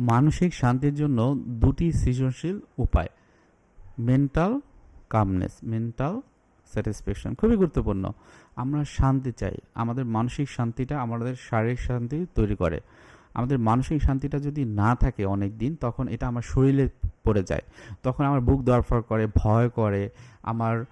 মানসিক শান্তির জন্য দুটি সৃজনশীল উপায়। মেন্টাল কামনেস মেন্টাল স্যাটিসফ্যাকশন খুবই গুরুত্বপূর্ণ। আমরা শান্তি চাই। আমাদের মানসিক শান্তিটা আমাদের শারীরিক শান্তি তৈরি করে। আমাদের মানসিক শান্তিটা যদি না থাকে অনেক দিন তখন এটা আমার শরীরে পড়ে যায়। তখন আমার বুক দরফর করে, ভয় করে, আমার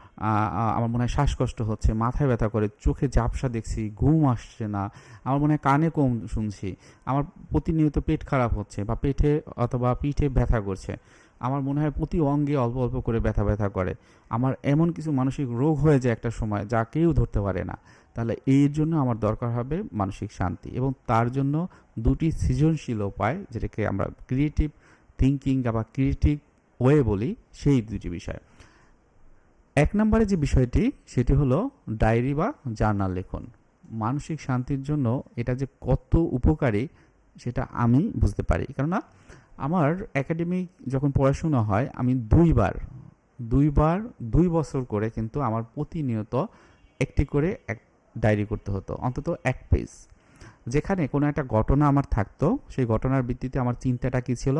আমার মনে হয় শ্বাসকষ্ট হচ্ছে, মাথায় ব্যথা করে, চোখে ঝাপসা দেখছি, ঘুম আসছে না, আমার মনে হয় কানে কম শুনছি, আমার প্রতিনিয়ত পেট খারাপ হচ্ছে বা পেটে অথবা পিঠে ব্যথা করছে। আমার মনে হয় প্রতি অঙ্গে অল্প অল্প করে ব্যথা ব্যথা করে। আমার এমন কিছু মানসিক রোগ হয়ে যায় একটা সময় যা কেউ ধরতে পারে না। তাহলে এর জন্য আমার দরকার হবে মানসিক শান্তি এবং তার জন্য দুটি সৃজনশীল উপায় যেটাকে আমরা ক্রিয়েটিভ থিঙ্কিং বা ক্রিয়েটিভ ওয়ে বলি, সেই দুটি বিষয়। এক নম্বরে যে বিষয়টি, সেটি হলো ডায়েরি বা জার্নাল লেখন। মানসিক শান্তির জন্য এটা যে কত উপকারী, সেটা আমি বুঝতে পারি। কেননা আমার একাডেমিক যখন পড়াশোনা হয়, আমি দুইবার দুইবার, দুই বছর করে কিন্তু আমার প্রতিনিয়ত একটি করে এক ডায়েরি করতে হতো, অন্তত এক পেজ যেখানে কোনো একটা ঘটনা আমার থাকতো, সেই ঘটনার ভিত্তিতে আমার চিন্তাটা কী ছিল,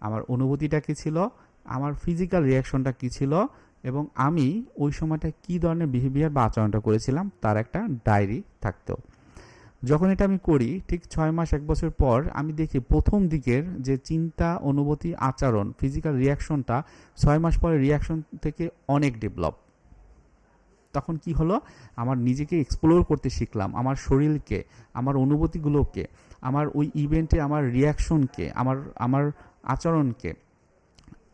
আমার অনুভূতিটা কী ছিল, আমার ফিজিক্যাল রিয়াকশনটা কী ছিল, এবং আমি ওই সময়টা কী ধরনের বিহেভিয়ার বা আচরণটা করেছিলাম, তার একটা ডায়েরি থাকতো। যখন এটা আমি করি, ঠিক ছয় মাস, এক বছর পর আমি দেখি প্রথম দিকের যে চিন্তা, অনুভূতি, আচরণ ফিজিক্যাল রিয়াকশনটা ছয় মাস পরে রিয়াকশন থেকে অনেক ডেভেলপ তখন কি হলো? আমার নিজেকে এক্সপ্লোর করতে শিখলাম, আমার শরীরকে, আমার অনুভূতিগুলোকে, আমার ওই ইভেন্টে আমার রিয়াকশনকে আমার আমার আচরণকে।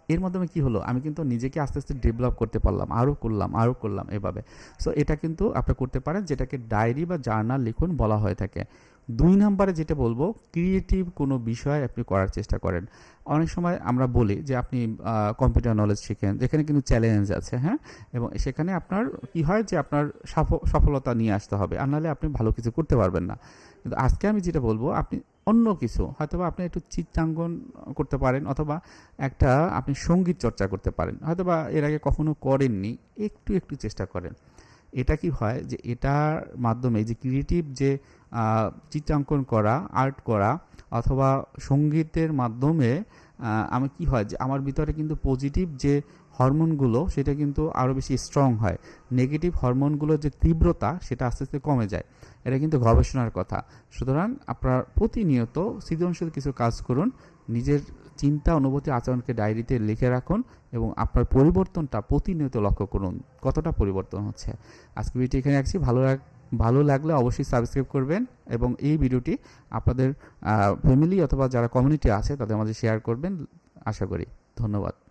এর মাধ্যমে কি হলো? আমি কিন্তু নিজেকে আস্তে আস্তে ডেভেলপ করতে পারলাম আরও করলাম আরও করলাম এভাবে। সো এটা কিন্তু আপনি করতে পারেন, যেটাকে ডায়েরি বা জার্নাল লিখুন বলা হয়ে থাকে। দুই নম্বরে যেটা বলব ক্রিয়েটিভ কোনো বিষয় আপনি করার চেষ্টা করেন। অনেক সময় আমরা বলি যে আপনি কম্পিউটার নলেজ শিখেন, যেখানে কিন্তু চ্যালেঞ্জ আছে হ্যাঁ? এবং সেখানে আপনার কি হয় যে আপনার সফ- সফলতা নিয়ে আসতে হবে। আর নাহলে আপনি ভালো কিছু করতে পারবেন না। কিন্তু আজকে আমি যেটা বলব, আপনি অন্য কিছু, হয়তোবা আপনি একটু চিত্রাঙ্কন করতে পারেন, অথবা একটা আপনি সংগীত চর্চা করতে পারেন, হয়তোবা এর আগে কখনো করেননি, একটু একটু চেষ্টা করেন। এটা কি হয় যে এটার মাধ্যমে যে ক্রিয়েটিভ যে চিত্রাঙ্কন করা আর্ট করা, অথবা সঙ্গীতের মাধ্যমে আমি কি হয় যে আমার ভিতরে কিন্তু পজিটিভ যে হরমোনগুলো, সেটা কিন্তু আরও বেশি স্ট্রং হয়। নেগেটিভ হরমোনগুলোর যে তীব্রতা, সেটা আস্তে আস্তে কমে যায়। এটা কিন্তু গবেষণার কথা। সুতরাং আপনার প্রতিনিয়ত সৃজনশীল কিছু কাজ করুন, নিজের চিন্তা, অনুভূতি, আচরণকে ডায়েরিতে লিখে রাখুন এবং আপনার পরিবর্তনটা প্রতিনিয়ত লক্ষ্য করুন, কতটা পরিবর্তন হচ্ছে। আজকে ভিডিওটি এখানে রাখছি। ভালো লাগ, ভালো লাগলে অবশ্যই সাবস্ক্রাইব করবেন এবং এই ভিডিওটি আপনাদের ফ্যামিলি অথবা যারা কমিউনিটি আছে, তাদের মাঝে শেয়ার করবেন। আশা করি। ধন্যবাদ।